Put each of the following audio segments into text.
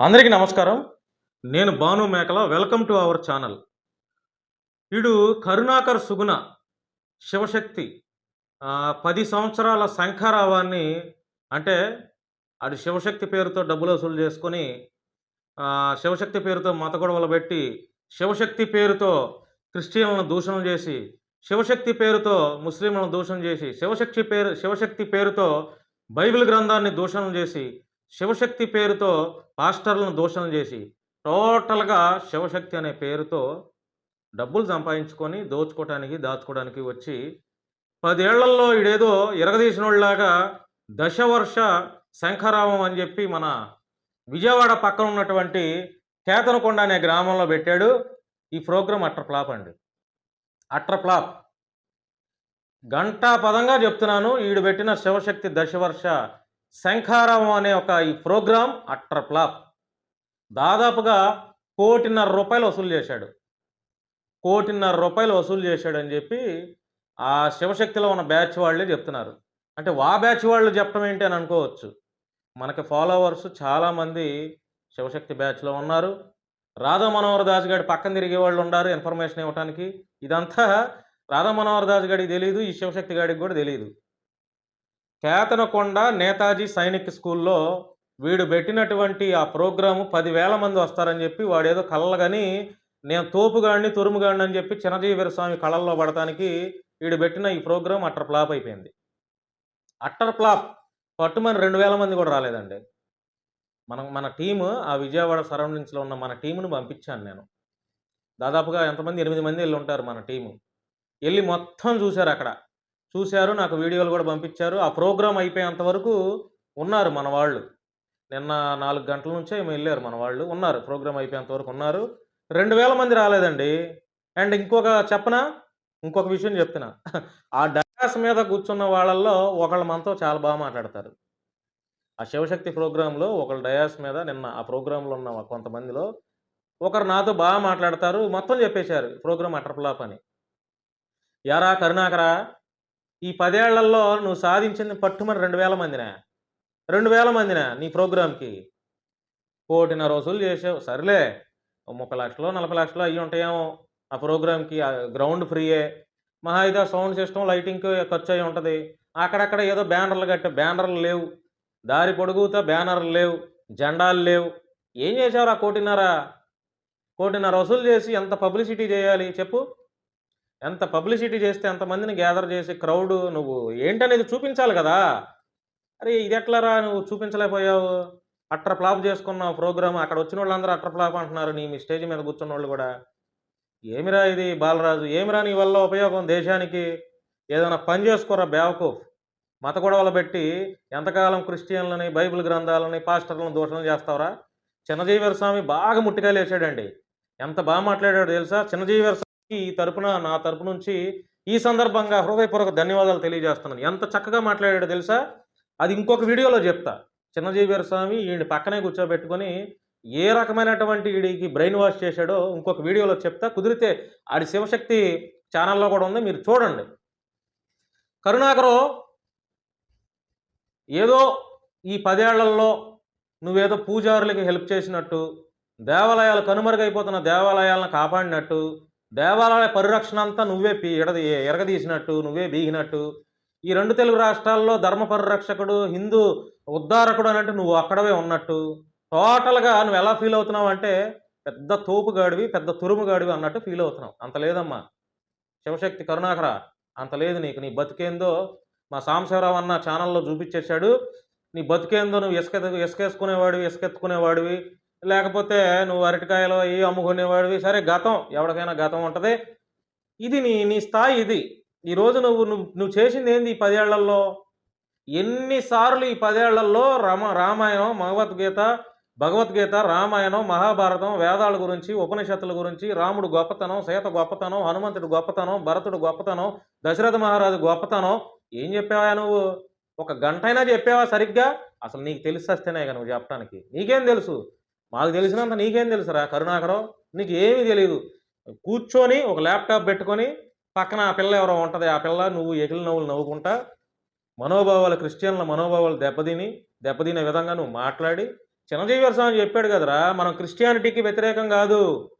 అందరికీ నమస్కారం. నేను Bhanu Mekala. Welcome to our channel. వీడు కరుణాకర్ సుగుణ శివశక్తి పది సంవత్సరాల శంఖారావాన్ని అంటే అది శివశక్తి పేరుతో డబ్బులు వసూలు చేసుకొని శివశక్తి పేరుతో మత గొడవలు పెట్టి శివశక్తి పేరుతో క్రిస్టియన్లను దూషణం చేసి శివశక్తి పేరుతో ముస్లింలను దూషణ చేసి శివశక్తి పేరు శివశక్తి పేరుతో బైబిల్ గ్రంథాన్ని దూషణం చేసి శివశక్తి పేరుతో పాస్టర్లను దూషణ చేసి టోటల్గా శివశక్తి అనే పేరుతో డబ్బులు సంపాదించుకొని దోచుకోవటానికి దాచుకోవడానికి వచ్చి పదేళ్ళలో ఈడేదో ఇరగదీసినోళ్ళలాగా దశవర్ష శంఖరామం అని చెప్పి మన విజయవాడ పక్కన ఉన్నటువంటి కేతనకొండ అనే గ్రామంలో పెట్టాడు ఈ ప్రోగ్రాం అట్ర ఫ్లాప్ అండి. అట్ర ఫ్లాప్. గంటా పదంగా చెప్తున్నాను ఈడు పెట్టిన శివశక్తి దశవర్ష శంఖారామం అనే ఒక ఈ ప్రోగ్రాం అట్ర ఫ్లాప్. దాదాపుగా కోటిన్నర రూపాయలు వసూలు చేశాడు. కోటిన్నర రూపాయలు వసూలు చేశాడని చెప్పి ఆ శివశక్తిలో ఉన్న బ్యాచ్ వాళ్ళే చెప్తున్నారు. అంటే వా బ్యాచ్ వాళ్ళు చెప్పడం ఏంటి అని అనుకోవచ్చు. మనకి ఫాలోవర్స్ చాలామంది శివశక్తి బ్యాచ్లో ఉన్నారు. రాధా మనోహర్ దాస్ గారి పక్కన తిరిగే వాళ్ళు ఉన్నారు ఇన్ఫర్మేషన్ ఇవ్వడానికి ఇదంతా రాధా మనోహర్ దాస్ గారికి తెలియదు ఈ శివశక్తి గారికి కూడా తెలియదు కేతనకొండ నేతాజీ సైనిక్ స్కూల్లో వీడు పెట్టినటువంటి ఆ ప్రోగ్రాము పదివేల మంది వస్తారని చెప్పి వాడేదో కళ్ళగని నేను తోపుగాడిని తురుముగాడిని అని చెప్పి చిన్నజీవర స్వామి కళల్లో పడటానికి వీడు పెట్టిన ఈ ప్రోగ్రాం అట్టర్ ఫ్లాప్ అయిపోయింది. Utter flop! పట్టుమని రెండు వేల మంది కూడా రాలేదండి. మనం మన టీము ఆ విజయవాడ సరౌండింగ్స్లో ఉన్న మన టీమును పంపించాను నేను. దాదాపుగా ఎంతమంది? ఎనిమిది మంది వెళ్ళి ఉంటారు మన టీము. వెళ్ళి మొత్తం చూశారు అక్కడ. చూశారు నాకు వీడియోలు కూడా పంపించారు. ఆ ప్రోగ్రామ్ అయిపోయేంత వరకు ఉన్నారు మన వాళ్ళు. నిన్న నాలుగు గంటల నుంచే ఏమో వెళ్ళారు మన వాళ్ళు. ఉన్నారు ప్రోగ్రామ్ అయిపోయేంత వరకు ఉన్నారు. రెండు వేల మంది రాలేదండి. అండ్ ఇంకొక చెప్పనా? ఇంకొక విషయం చెప్తున్నా. ఆ డయాస్ మీద కూర్చున్న వాళ్ళల్లో ఒకళ్ళు మనతో చాలా బాగా మాట్లాడతారు. ఆ శివశక్తి ప్రోగ్రాంలో ఒకళ్ళు డయాస్ మీద నిన్న ఆ ప్రోగ్రాంలో ఉన్న కొంతమందిలో ఒకరు నాతో బాగా మాట్లాడతారు. మొత్తం చెప్పేశారు ప్రోగ్రామ్ అటర్ఫ్లాప్ అని. యారా కరుణాకరా ఈ పదేళ్ళలో నువ్వు సాధించింది పట్టుమని రెండు వేల మందినా. రెండు వేల మందినా నీ ప్రోగ్రామ్కి కోటిన్నర వసూలు చేసావు. సర్లే ముప్పై లక్షలు నలభై లక్షలు అయ్యి ఉంటాయేమో. ఆ ప్రోగ్రామ్కి గ్రౌండ్ ఫ్రీయే. మహా అయితే సౌండ్ సిస్టమ్ లైటింగ్ ఖర్చు అయి ఉంటుంది. అక్కడక్కడ ఏదో బ్యానర్లు కట్టే బ్యానర్లు లేవు. దారి పొడుగుతా బ్యానర్లు లేవు. జెండాలు లేవు. ఏం చేసావురా కోటిన్నర? కోటిన్నర వసూలు చేసి ఎంత పబ్లిసిటీ చేయాలి చెప్పు. ఎంత పబ్లిసిటీ చేస్తే ఎంతమందిని గ్యాదర్ చేసి క్రౌడ్ నువ్వు ఏంటనేది చూపించాలి కదా. అరే ఇది ఎట్లారా నువ్వు చూపించలేకపోయావు? అట్ర ఫ్లాప్ చేసుకున్నావు ప్రోగ్రామ్ అక్కడ వచ్చిన వాళ్ళందరూ అట్ర ఫ్లాప్ అంటున్నారు నీ మీ స్టేజ్ మీద కూర్చున్న వాళ్ళు కూడా. ఏమిరా ఇది బాలరాజు? ఏమిరా నీ వల్ల ఉపయోగం దేశానికి? ఏదైనా పని చేసుకోరా బేవకూఫ్ మత గొడవలు పెట్టి ఎంతకాలం క్రిస్టియన్లని బైబిల్ గ్రంథాలని పాస్టర్లను దూషణలు చేస్తావురా? చిన్నజీవర స్వామి బాగా ముట్టికాయలు వేసాడండి ఎంత బాగా మాట్లాడాడు తెలుసా? చిన్నజీవర ఈ తరపున నా తరపు నుంచి ఈ సందర్భంగా హృదయపూర్వక ధన్యవాదాలు తెలియజేస్తున్నాను. ఎంత చక్కగా మాట్లాడాడో తెలుసా? అది ఇంకొక వీడియోలో చెప్తా. చిన్నజీవీర స్వామి ఈయన పక్కనే కూర్చోబెట్టుకొని ఏ రకమైనటువంటి వీడికి బ్రెయిన్ వాష్ చేశాడో ఇంకొక వీడియోలో చెప్తా. కుదిరితే ఆడి శివశక్తి ఛానల్లో కూడా ఉంది మీరు చూడండి. కరుణాకరు ఏదో ఈ పదేళ్ళలో నువ్వేదో పూజారులకి హెల్ప్ చేసినట్టు దేవాలయాలు కనుమరుగైపోతున్న దేవాలయాలను కాపాడినట్టు దేవాలయ పరిరక్షణ అంతా నువ్వే పీ ఎడది ఎరగదీసినట్టు నువ్వే బీగినట్టు. ఈ రెండు తెలుగు రాష్ట్రాల్లో ధర్మ పరిరక్షకుడు హిందూ ఉద్ధారకుడు అన్నట్టు నువ్వు అక్కడవే ఉన్నట్టు. టోటల్గా నువ్వు ఎలా ఫీల్ అవుతున్నావు అంటే పెద్ద తోపుగాడివి పెద్ద తురుము గాడివి అన్నట్టు ఫీల్ అవుతున్నావు. అంత లేదమ్మా. శివశక్తి కరుణాకర అంత లేదు నీకు. నీ బతికేందో మా సాంశివరావు అన్న ఛానల్లో చూపించేశాడు. నీ బతికేందో నువ్వు ఇసుక ఇసుకేసుకునేవాడివి ఇసుకెత్తుకునేవాడివి లేకపోతే నువ్వు అరటికాయలు అవి అమ్ముకునేవాడివి. సరే గతం. ఎవరికైనా గతం ఉంటుంది. ఇది నీ నీ స్థాయి ఇది. ఈరోజు నువ్వు నువ్వు నువ్వు చేసింది ఏంది ఈ పదేళ్ళలో? ఎన్నిసార్లు ఈ పదేళ్ళలో రామ రామాయణం భగవద్గీత భగవద్గీత రామాయణం మహాభారతం వేదాల గురించి ఉపనిషత్తుల గురించి రాముడు గొప్పతనం సీత గొప్పతనం హనుమంతుడు గొప్పతనం భరతుడు గొప్పతనం దశరథ మహారాజు గొప్పతనం. ఏం చెప్పావా నువ్వు? ఒక గంట అయినా చెప్పావా సరిగ్గా? అసలు నీకు తెలిసేస్తేనే ఇక నువ్వు చెప్పడానికి. నీకేం తెలుసు? మాకు తెలిసినంత నీకేం తెలుసురా? కరుణాకరం నీకు ఏమీ తెలియదు కూర్చొని ఒక ల్యాప్టాప్ పెట్టుకొని పక్కన ఆ పిల్ల ఎవరో ఉంటుంది ఆ పిల్ల నువ్వు ఎగిలి నవ్వులు నవ్వుకుంటా మనోభావాలు క్రిస్టియన్ల మనోభావాలు దెబ్బతిని దెబ్బతినే విధంగా నువ్వు మాట్లాడి చిన్నజీవి స్వామి చెప్పాడు కదరా మనం క్రిస్టియానిటీకి వ్యతిరేకం కాదు.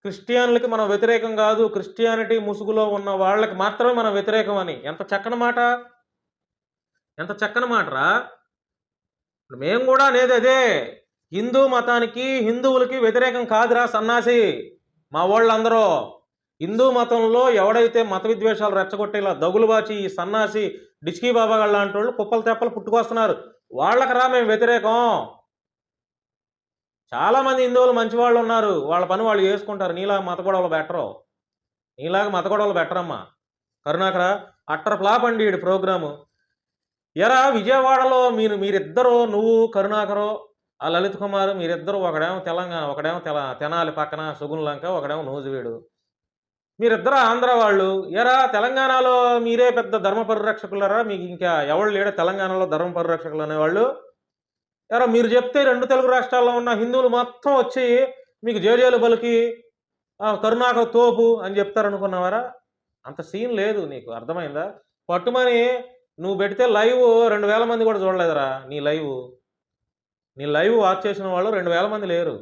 క్రిస్టియన్లకి మనం వ్యతిరేకం కాదు. క్రిస్టియానిటీ ముసుగులో ఉన్న వాళ్ళకి మాత్రమే మనం వ్యతిరేకం అని. ఎంత చక్కని మాట? ఎంత చక్కని మాటరా? మేము కూడా అనేది అదే. హిందూ మతానికి హిందువులకి వ్యతిరేకం కాదురా సన్నాసి. మా వాళ్ళందరూ హిందూ మతంలో ఎవడైతే మత విద్వేషాలు రెచ్చగొట్టేలా దగులుబాచి ఈ సన్నాసి డిచ్కీ బాబా గారు లాంటి వాళ్ళు కుప్పలు తెప్పలు పుట్టుకొస్తున్నారు. వాళ్ళకి రా మేము వ్యతిరేకం. చాలా మంది హిందువులు మంచి వాళ్ళు ఉన్నారు. వాళ్ళ పని వాళ్ళు చేసుకుంటారు. నీలాగా మత గొడవలు బెటరు నీలాగా మత గొడవలు బెటరమ్మా కరుణాకర అట్టర్ ఫ్లాప్ అండి ప్రోగ్రాము. ఎరా విజయవాడలో మీరు మీరిద్దరూ నువ్వు కరుణాకరు ఆ లలిత్ కుమార్ మీరిద్దరు ఒకడేమో తెలంగాణ ఒకడేమో తెల తెనాలి పక్కన సుగుణలంక ఒకడేమో నూజివీడు. మీరిద్దరు ఆంధ్ర వాళ్ళు. ఎరా తెలంగాణలో మీరే పెద్ద ధర్మ పరిరక్షకులరా? మీకు ఇంకా ఎవరు లేడు తెలంగాణలో ధర్మ పరిరక్షకులు అనేవాళ్ళు. ఎరా మీరు చెప్తే రెండు తెలుగు రాష్ట్రాల్లో ఉన్న హిందువులు మొత్తం వచ్చి మీకు జేజేలు బలికి కరుణాక తోపు అని చెప్తారనుకున్నావారా? అంత సీన్ లేదు నీకు. అర్థమైందా? పట్టుమని నువ్వు పెడితే లైవ్ రెండు వేల మంది కూడా చూడలేదురా నీ లైవ్. నీ లైవ్ వాచ్ చేసిన వాళ్ళు రెండు వేల మంది లేరు.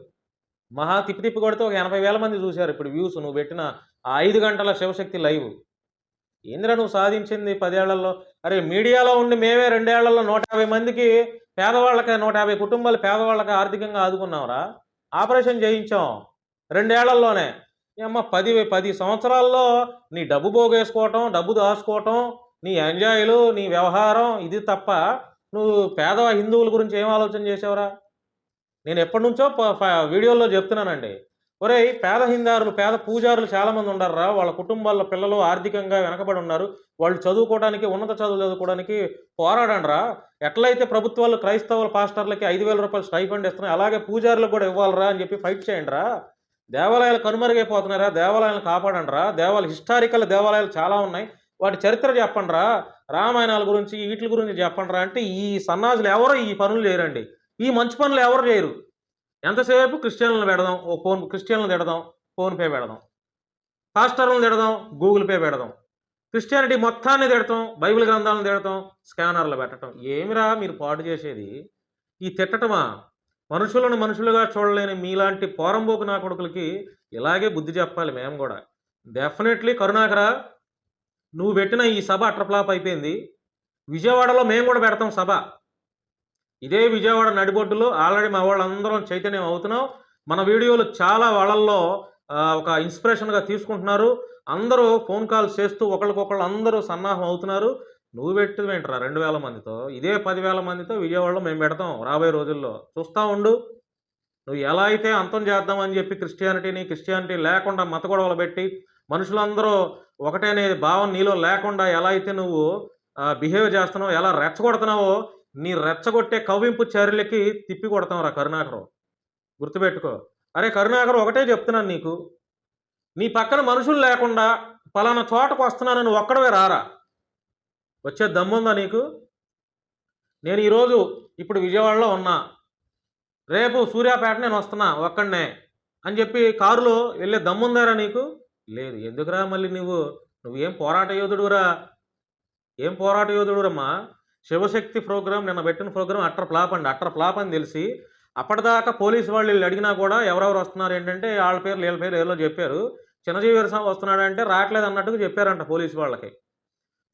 మహా తిప్పి తిప్పి కొడితే ఒక ఎనభై వేల మంది చూశారు. ఇప్పుడు వ్యూస్ నువ్వు పెట్టిన ఆ ఐదు గంటల శివశక్తి లైవ్. ఏందిరా నువ్వు సాధించింది పదేళ్ళలో అరే మీడియాలో ఉండి మేమే రెండేళ్ళలో నూట యాభై మందికి పేదవాళ్ళకి నూట యాభై కుటుంబాలు పేదవాళ్ళకి ఆర్థికంగా ఆదుకున్నావురా? ఆపరేషన్ చేయించాం రెండేళ్ళలోనే. అమ్మ పది పది సంవత్సరాల్లో నీ డబ్బు పోగేసుకోవటం డబ్బు దాచుకోవటం నీ ఎంజాయ్లు నీ వ్యవహారం ఇది తప్ప నువ్వు పేద హిందువుల గురించి ఏం ఆలోచన చేసావురా నేను ఎప్పటి నుంచో వీడియోల్లో చెప్తున్నానండి. ఒరేయ్ పేద హిందారులు పేద పూజారులు చాలామంది ఉన్నారా వాళ్ళ కుటుంబాల్లో పిల్లలు ఆర్థికంగా వెనకబడి ఉన్నారు. వాళ్ళు చదువుకోవడానికి ఉన్నత చదువులు చదువుకోవడానికి పోరాడంరా ఎట్లయితే ప్రభుత్వాలు క్రైస్తవుల పాస్టర్లకి ఐదు వేల రూపాయలు స్టైఫండ్ ఇస్తున్నాయి అలాగే పూజారులకు కూడా ఇవ్వాలరా అని చెప్పి ఫైట్ చేయండి రా దేవాలయాలు కనుమరుగైపోతున్నారా దేవాలయాలను కాపాడండి రా దేవాలయ హిస్టారికల్ దేవాలయాలు చాలా ఉన్నాయి. వాటి చరిత్ర చెప్పండిరా? రామాయణాల గురించి వీటి గురించి చెప్పండిరా అంటే ఈ సన్నాసులు ఎవరు ఈ పనులు చేయరండి. ఈ మంచి పనులు ఎవరు చేయరు. ఎంతసేపు క్రిస్టియన్లను పెడదాం ఓ ఫోన్ క్రిస్టియన్లను తిడదాం ఫోన్పే పెడదాం. పాస్టర్లను తిడదాం గూగుల్ పే పెడదాం. క్రిస్టియానిటీ మొత్తాన్ని తిడతాం బైబిల్ గ్రంథాలను తిడతాం స్కానర్లు పెట్టడం ఏమిరా మీరు పాటు చేసేది? ఈ తిట్టటమా? మనుషులను మనుషులుగా చూడలేని మీలాంటి పోరంబోకు నా కొడుకులకి ఇలాగే బుద్ధి చెప్పాలి మేము కూడా. డెఫినెట్లీ కరుణాకర నువ్వు పెట్టిన ఈ సభ అట్రప్లాప్ అయిపోయింది. విజయవాడలో మేము కూడా పెడతాం సభ. ఇదే విజయవాడ నడిబొడ్డులో ఆల్రెడీ మా వాళ్ళందరం చైతన్యం అవుతున్నాం. మన వీడియోలు చాలా వాళ్ళల్లో ఒక ఇన్స్పిరేషన్గా తీసుకుంటున్నారు. అందరూ ఫోన్ కాల్స్ చేస్తూ ఒకరికొకళ్ళు అందరూ సన్నాహం అవుతున్నారు. నువ్వు పెట్టి ఏంట్రా రెండు వేల మందితో? ఇదే పదివేల మందితో విజయవాడలో మేము పెడతాం రాబోయే రోజుల్లో. చూస్తూ ఉండు. నువ్వు ఎలా అయితే అంతం చేద్దామని చెప్పి క్రిస్టియానిటీని క్రిస్టియానిటీ లేకుండా మత గొడవలు పెట్టి మనుషులందరూ ఒకటే అనే భావం నీలో లేకుండా ఎలా అయితే నువ్వు బిహేవ్ చేస్తున్నావు ఎలా రెచ్చగొడుతున్నావో నీ రెచ్చగొట్టే కవ్వింపు చర్యలకి తిప్పి కొడతాం రా కరుణాకరం. గుర్తుపెట్టుకో. అరే కరుణాకరం ఒకటే చెప్తున్నాను నీకు. నీ పక్కన మనుషులు లేకుండా పలానా చోటకు వస్తున్నానని ఒక్కడవే రారా? వచ్చే దమ్ముందా నీకు? నేను ఈరోజు ఇప్పుడు విజయవాడలో ఉన్నా. రేపు సూర్యాపేట నేను వస్తున్నా ఒక్కడనే అని చెప్పి కారులో వెళ్ళే దమ్ముందారా నీకు? లేదు. ఎందుకురా మళ్ళీ నువ్వు? నువ్వేం పోరాట యోధుడురా ఏం పోరాట యోధుడురమ్మా శివశక్తి ప్రోగ్రాం నిన్న పెట్టిన ప్రోగ్రాం అట్ర ఫ్లాప్ అండి. అట్ర ఫ్లాప్ అని తెలిసి అప్పటిదాకా పోలీస్ వాళ్ళు వీళ్ళు అడిగినా కూడా ఎవరెవరు వస్తున్నారు ఏంటంటే వాళ్ళ పేర్లు వీళ్ళ పేరు ఏదో చెప్పారు. చిన్నజీవి స్వామి వస్తున్నాడంటే రావట్లేదు అన్నట్టుగా చెప్పారంట పోలీస్ వాళ్ళకి.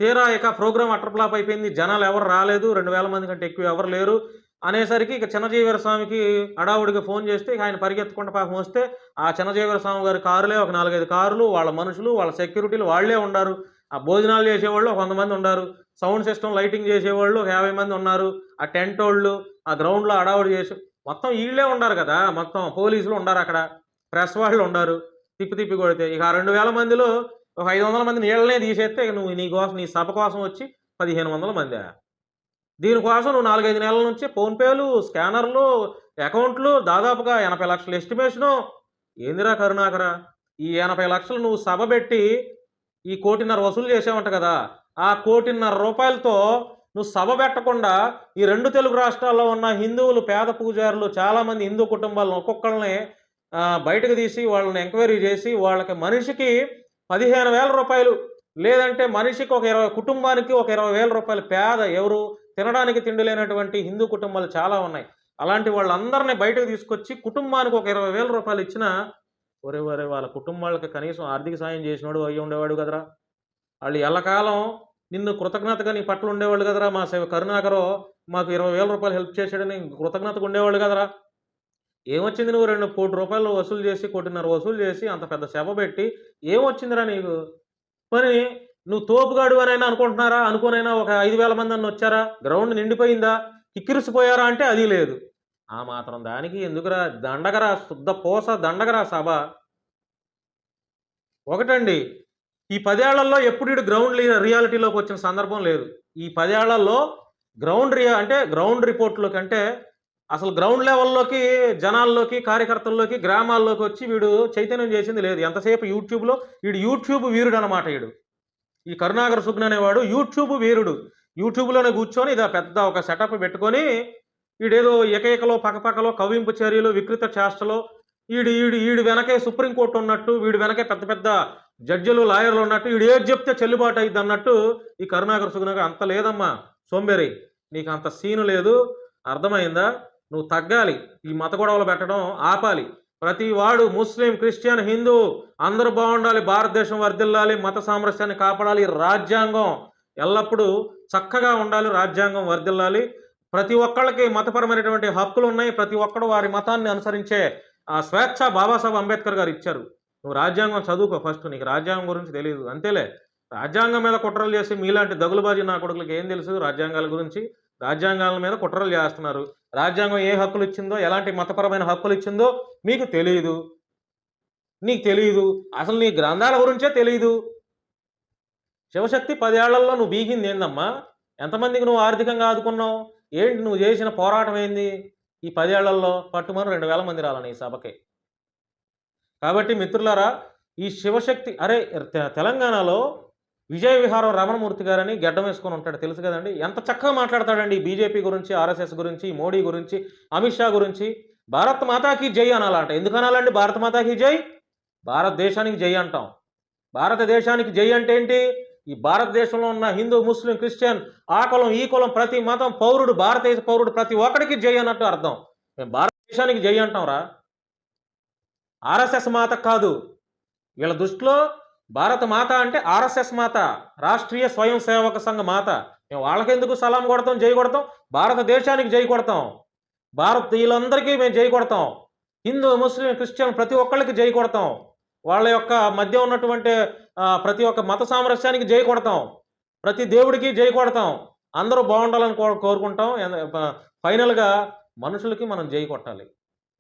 తీరా ఇక ప్రోగ్రామ్ అట్ర ఫ్లాప్ అయిపోయింది. జనాలు ఎవరు రాలేదు. రెండు వేల మంది కంటే ఎక్కువ ఎవరు లేరు. అనేసరికి ఇక చిన్నజీవర స్వామికి అడావుడికి ఫోన్ చేస్తే ఆయన పరిగెత్తకుండా పాపం వస్తే ఆ చిన్నజీవర స్వామి గారి కారులే ఒక నాలుగైదు కార్లు వాళ్ళ మనుషులు వాళ్ళ సెక్యూరిటీలు వాళ్ళే ఉన్నారు ఆ భోజనాలు చేసేవాళ్ళు కొంతమంది ఉన్నారు సౌండ్ సిస్టమ్ లైటింగ్ చేసేవాళ్ళు ఒక యాభై మంది ఉన్నారు. ఆ టెంట్ వాళ్ళు ఆ గ్రౌండ్లో అడావుడి చేసి మొత్తం వీళ్ళే ఉన్నారు కదా. మొత్తం పోలీసులు ఉన్నారు అక్కడ. ప్రెస్ వాళ్ళు ఉన్నారు తిప్పి తిప్పి కొడితే ఇక ఆ రెండు వేల మందిలో ఒక ఐదు వందల మంది నీళ్ళనే తీసేస్తే ఇక నువ్వు నీ కోసం నీ సభ కోసం వచ్చి పదిహేను వందల మంది. దీనికోసం నువ్వు నాలుగైదు నెలల నుంచి ఫోన్పేలు స్కానర్లు అకౌంట్లు దాదాపుగా ఎనభై లక్షల ఎస్టిమేషను. ఏందిరా కరుణాకర? ఈ ఎనభై లక్షలు నువ్వు సభ పెట్టి ఈ కోటిన్నర వసూలు చేసావంట కదా. ఆ కోటిన్నర రూపాయలతో నువ్వు సభ పెట్టకుండా ఈ రెండు తెలుగు రాష్ట్రాల్లో ఉన్న హిందువులు పేద పూజారులు చాలామంది హిందూ కుటుంబాలను ఒక్కొక్కళ్ళని బయటకు తీసి వాళ్ళని ఎంక్వైరీ చేసి వాళ్ళకి మనిషికి పదిహేను వేల రూపాయలు. లేదంటే మనిషికి ఒక ఇరవై కుటుంబానికి ఒక ఇరవై వేల రూపాయలు. పేద ఎవరు? తినడానికి తిండి లేనటువంటి హిందూ కుటుంబాలు చాలా ఉన్నాయి. అలాంటి వాళ్ళందరినీ బయటకు తీసుకొచ్చి కుటుంబానికి ఒక ఇరవై వేల రూపాయలు ఇచ్చినా ఒరే ఒరే వాళ్ళ కుటుంబాలకు కనీసం ఆర్థిక సాయం చేసినోడు అయ్యి ఉండేవాడు కదరా. వాళ్ళు ఎల్లకాలం నిన్ను కృతజ్ఞతగా నీ పట్ల ఉండేవాళ్ళు కదరా. మా సేవ కరుణాకరో మాకు ఇరవై వేల రూపాయలు హెల్ప్ చేశాడని కృతజ్ఞతగా ఉండేవాళ్ళు కదరా. ఏమొచ్చింది నువ్వు రెండు కోటి రూపాయలు వసూలు చేసి కోటిన్నర వసూలు చేసి అంత పెద్ద శవ పెట్టి ఏమొచ్చిందిరా నీకు? పని నువ్వు తోపుగాడు అని అనుకుంటున్నారా? అనుకోనైనా ఒక ఐదు వేల మంది అన్న వచ్చారా? గ్రౌండ్ నిండిపోయిందా? కిక్కిరిసిపోయారా అంటే అది లేదు. ఆ మాత్రం దానికి ఎందుకురా? దండగరా శుద్ధ పోస దండగరా సభ. ఒకటండి ఈ పదేళ్ళలో ఎప్పుడు ఇటు గ్రౌండ్ రియాలిటీలోకి వచ్చిన సందర్భం లేదు. ఈ పదేళ్ళలో గ్రౌండ్ రియా అంటే గ్రౌండ్ రిపోర్ట్లోకి అంటే అసలు గ్రౌండ్ లెవెల్లోకి జనాల్లోకి కార్యకర్తల్లోకి గ్రామాల్లోకి వచ్చి వీడు చైతన్యం చేసింది లేదు. ఎంతసేపు యూట్యూబ్లో వీడు యూట్యూబ్ వీరుడు అనమాట వీడు. ఈ కరుణాకర సుగ్న అనేవాడు యూట్యూబ్ వీరుడు. యూట్యూబ్లోనే కూర్చొని ఇది పెద్ద ఒక సెటప్ పెట్టుకొని వీడేదో ఏకైకలో పక్కపక్కలో కవింపు చర్యలు వికృత చేష్టలో వీడు వీడు వీడు వెనకే సుప్రీంకోర్టు ఉన్నట్టు వీడు వెనకే పెద్ద పెద్ద జడ్జిలు లాయర్లు ఉన్నట్టు వీడు ఏది చెప్తే చెల్లుబాటు అయింది అన్నట్టు ఈ కరుణాకర సుగుణగా అంత లేదమ్మా. సోంబేరి నీకు అంత సీను లేదు. అర్థమైందా? నువ్వు తగ్గాలి. ఈ మత గొడవలు పెట్టడం ఆపాలి. ప్రతి వాడు ముస్లిం క్రిస్టియన్ హిందూ అందరూ బాగుండాలి భారతదేశం వర్ధిల్లాలి మత సామరస్యాన్ని కాపాడాలి రాజ్యాంగం ఎల్లప్పుడూ చక్కగా ఉండాలి రాజ్యాంగం వర్ధిల్లాలి. ప్రతి ఒక్కళ్ళకి మతపరమైనటువంటి హక్కులు ఉన్నాయి. ప్రతి ఒక్కడు వారి మతాన్ని అనుసరించే ఆ స్వేచ్ఛ బాబాసాహెబ్ అంబేద్కర్ గారు ఇచ్చారు. నువ్వు రాజ్యాంగం చదువుకో ఫస్ట్ నీకు రాజ్యాంగం గురించి తెలియదు అంతేలే. రాజ్యాంగం మీద కుట్రలు చేసి మీలాంటి దగులుబాజీ నా కొడుకులకి ఏం తెలుసు? రాజ్యాంగాల గురించి రాజ్యాంగాల మీద కుట్రలు చేస్తున్నారు. రాజ్యాంగం ఏ హక్కులు ఇచ్చిందో ఎలాంటి మతపరమైన హక్కులు ఇచ్చిందో మీకు తెలియదు నీకు తెలియదు అసలు నీ గ్రంథాల గురించే తెలియదు శివశక్తి పదేళ్ళలో నువ్వు బీగింది ఏందమ్మా? ఎంతమందికి నువ్వు ఆర్థికంగా ఆదుకున్నావు? ఏంటి నువ్వు చేసిన పోరాటం ఏంది? ఈ పదేళ్ళలో పట్టుమని రెండు వేల మంది రాలని ఈ సభకి. కాబట్టి మిత్రులారా ఈ శివశక్తి అరే తె- తెలంగాణలో విజయ విహారం రమణమూర్తి గారని గడ్డం వేసుకొని ఉంటాడు. తెలుసు కదండి? ఎంత చక్కగా మాట్లాడతాడండి బీజేపీ గురించి ఆర్ఎస్ఎస్ గురించి మోడీ గురించి అమిత్ షా గురించి. భారత్ మాతాకి జై అనాలంట. ఎందుకు అనాలండి భారత మాతాకి జై? భారతదేశానికి జై అంటాం. భారతదేశానికి జై అంటే ఏంటి? ఈ భారతదేశంలో ఉన్న హిందూ ముస్లిం క్రిస్టియన్ ఆ కులం ఈ కులం ప్రతి మతం పౌరుడు భారతదేశ పౌరుడు ప్రతి ఒక్కడికి జై అన్నట్టు అర్థం. మేము భారతదేశానికి జై అంటాం రా ఆర్ఎస్ఎస్ మాత కాదు. వీళ్ళ దృష్టిలో భారత మాత అంటే ఆర్ఎస్ఎస్ మాత రాష్ట్రీయ స్వయం సేవక సంఘ మాత. మేము వాళ్ళకెందుకు సలాం కొడతాం జై కొడతాం? భారతదేశానికి జై కొడతాం. భారతీయులందరికీ మేము జై కొడతాం. హిందూ ముస్లిం క్రిస్టియన్ ప్రతి ఒక్కళ్ళకి జై కొడతాం. వాళ్ళ యొక్క మధ్య ఉన్నటువంటి ప్రతి ఒక్క మత సామరస్యానికి జై కొడతాం. ప్రతి దేవుడికి జై కొడతాం. అందరూ బాగుండాలని కో కోరుకుంటాం. ఫైనల్గా మనుషులకి మనం జై కొట్టాలి.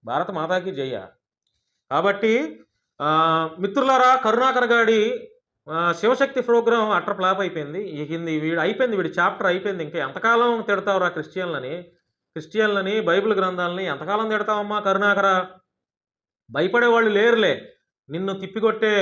భారత మాతాకి జయ కాబట్టి మిత్రులారా కరుణాకర్ గాడి శివశక్తి ప్రోగ్రాం అట్ర ఫ్లాప్ అయిపోయింది. ఈ వీడు అయిపోయింది వీడి చాప్టర్ అయిపోయింది. ఇంకా ఎంతకాలం తిడతావురా క్రిస్టియన్లని? క్రిస్టియన్లని బైబిల్ గ్రంథాలని ఎంతకాలం తిడతావమ్మా కరుణాకర? భయపడే వాళ్ళు లేరులే. నిన్ను తిప్పికొట్టే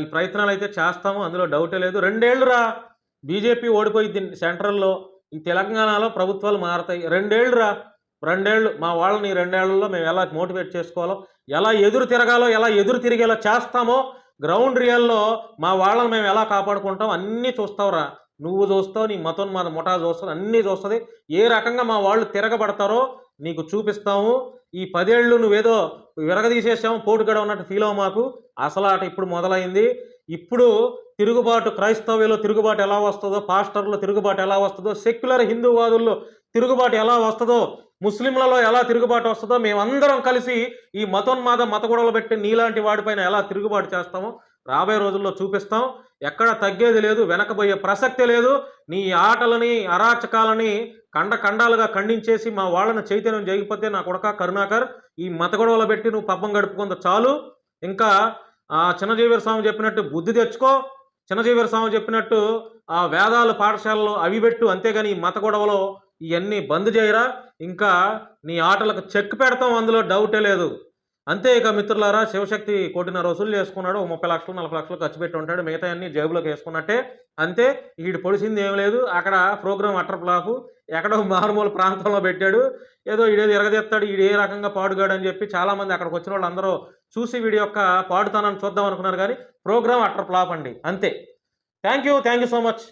ఈ ప్రయత్నాలు అయితే చేస్తాము. అందులో డౌటే లేదు. రెండేళ్ళురా బీజేపీ ఓడిపోయింది సెంట్రల్లో. ఈ తెలంగాణలో ప్రభుత్వాలు మారతాయి. రెండేళ్ళురా రెండేళ్ళు మా వాళ్ళని రెండేళ్ళలో మేము ఎలా మోటివేట్ చేసుకోవాలో ఎలా ఎదురు తిరగాలో ఎలా ఎదురు తిరిగేలా చేస్తామో గ్రౌండ్ రియల్లో మా వాళ్ళని మేము ఎలా కాపాడుకుంటాం అన్నీ చూస్తావురా. నువ్వు చూస్తావు నీ మతం మా ముఠా చూస్తుంది అన్నీ చూస్తుంది. ఏ రకంగా మా వాళ్ళు తిరగబడతారో నీకు చూపిస్తాము. ఈ పదేళ్ళు నువ్వేదో విరగదీసేసాము పోటుగడ ఉన్నట్టు ఫీల్ అవ్వ మాకు. అసలు ఇప్పుడు మొదలైంది. ఇప్పుడు తిరుగుబాటు క్రైస్తవ్యలో తిరుగుబాటు ఎలా వస్తుందో పాస్టర్లో తిరుగుబాటు ఎలా వస్తుందో సెక్యులర్ హిందూవాదుల్లో తిరుగుబాటు ఎలా వస్తుందో ముస్లింలలో ఎలా తిరుగుబాటు వస్తుందో మేమందరం కలిసి ఈ మతోన్మాద మత గొడవలు పెట్టి నీలాంటి వాడిపైన ఎలా తిరుగుబాటు చేస్తామో రాబోయే రోజుల్లో చూపిస్తాం. ఎక్కడ తగ్గేది లేదు వెనకబోయే ప్రసక్తే లేదు. నీ ఆటలని అరాచకాలని కండ కండాలుగా ఖండించేసి మా వాళ్ళని చైతన్యం చేయకపోతే నా కొడక కరుణాకర్ ఈ మత గొడవలు పెట్టి నువ్వు పబ్బం గడుపుకుంద చాలు. ఇంకా ఆ చిన్నజీవర స్వామి చెప్పినట్టు బుద్ధి తెచ్చుకో. చిన్నజీవర స్వామి చెప్పినట్టు ఆ వేదాలు పాఠశాలలో అవి పెట్టు అంతేగాని ఈ మత గొడవలో ఇవన్నీ బంద్ చేయరా. ఇంకా నీ ఆటలకు చెక్ పెడతాం అందులో డౌటే లేదు. అంతే ఇక మిత్రులారా శివశక్తి కోటిన్నర వసూలు చేసుకున్నాడు. ముప్పై లక్షలు నలభై లక్షలు ఖర్చు పెట్టి ఉంటాడు. మిగతా అన్ని జేబులోకి వేసుకున్నట్టే. అంతే వీడు పొడిసింది ఏం లేదు. అక్కడ ప్రోగ్రామ్ అటర్ ఫ్లాపు ఎక్కడో మారుమూల ప్రాంతంలో పెట్టాడు. ఏదో ఈడేది ఎరగదెత్తాడు ఈడు ఏ రకంగా పాడుగాడు అని చెప్పి చాలామంది అక్కడికి వచ్చిన వాళ్ళు అందరూ చూసి వీడి యొక్క పాడుతానని చూద్దాం అనుకున్నారు కానీ ప్రోగ్రామ్ అటర్ ఫ్లాప్ అండి. అంతే. Thank you thank you so much.